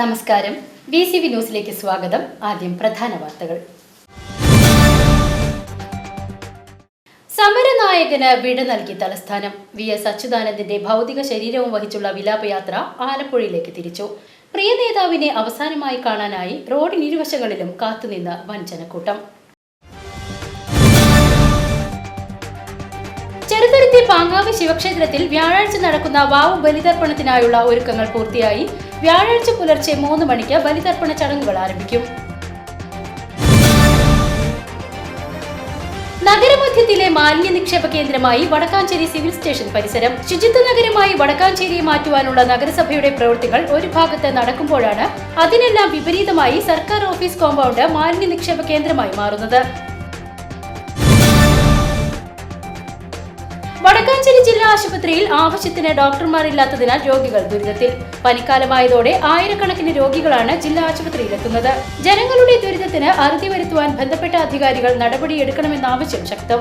നമസ്കാരം. V C V ന്യൂസിലേക്ക് സ്വാഗതം. ആദ്യം പ്രധാന വാർത്തകൾ. സമരനായകന് വിട നൽകി തലസ്ഥാനം. വി എസ് അച്യുതാനന്ദന്റെ ഭൗതിക ശരീരവും വഹിച്ചുള്ള വിലാപയാത്ര ആലപ്പുഴയിലേക്ക് തിരിച്ചു. പ്രിയ നേതാവിനെ അവസാനമായി കാണാനായി റോഡിനിരുവശങ്ങളിലും കാത്തുനിന്ന് വഞ്ചനക്കൂട്ടം. ചെറുതുരുത്തി പാങ്ങാവ് ശിവക്ഷേത്രത്തിൽ വ്യാഴാഴ്ച നടക്കുന്ന വാവ് ബലിതർപ്പണത്തിനായുള്ള ഒരുക്കങ്ങൾ പൂർത്തിയായി. വ്യാഴാഴ്ച പുലർച്ചെ മൂന്ന് മണിക്ക് ബലിതർപ്പണ ചടങ്ങുകൾ ആരംഭിക്കും. നഗരമധ്യത്തിലെ മാലിന്യ നിക്ഷേപ കേന്ദ്രമായി വടക്കാഞ്ചേരി സിവിൽ സ്റ്റേഷൻ പരിസരം. ശുചിത്വ നഗരമായി വടക്കാഞ്ചേരിയെ മാറ്റുവാനുള്ള നഗരസഭയുടെ പ്രവൃത്തികൾ ഒരു ഭാഗത്ത് നടക്കുമ്പോഴാണ് അതിനെല്ലാം വിപരീതമായി സർക്കാർ ഓഫീസ് കോമ്പൗണ്ട് മാലിന്യ നിക്ഷേപ കേന്ദ്രമായി മാറുന്നത്. വടക്കാഞ്ചേരി ജില്ലാ ആശുപത്രിയിൽ ആവശ്യത്തിന് ഡോക്ടർമാരില്ലാത്തതിനാൽ രോഗികൾ ദുരിതത്തിൽ. പനിക്കാലമായതോടെ ആയിരക്കണക്കിന് രോഗികളാണ് ജില്ലാ ആശുപത്രിയിലെത്തുന്നത്. ജനങ്ങളുടെ ദുരിതത്തിന് അറുതി വരുത്തുവാൻ ബന്ധപ്പെട്ട അധികാരികൾ നടപടിയെടുക്കണമെന്ന ആവശ്യം ശക്തം.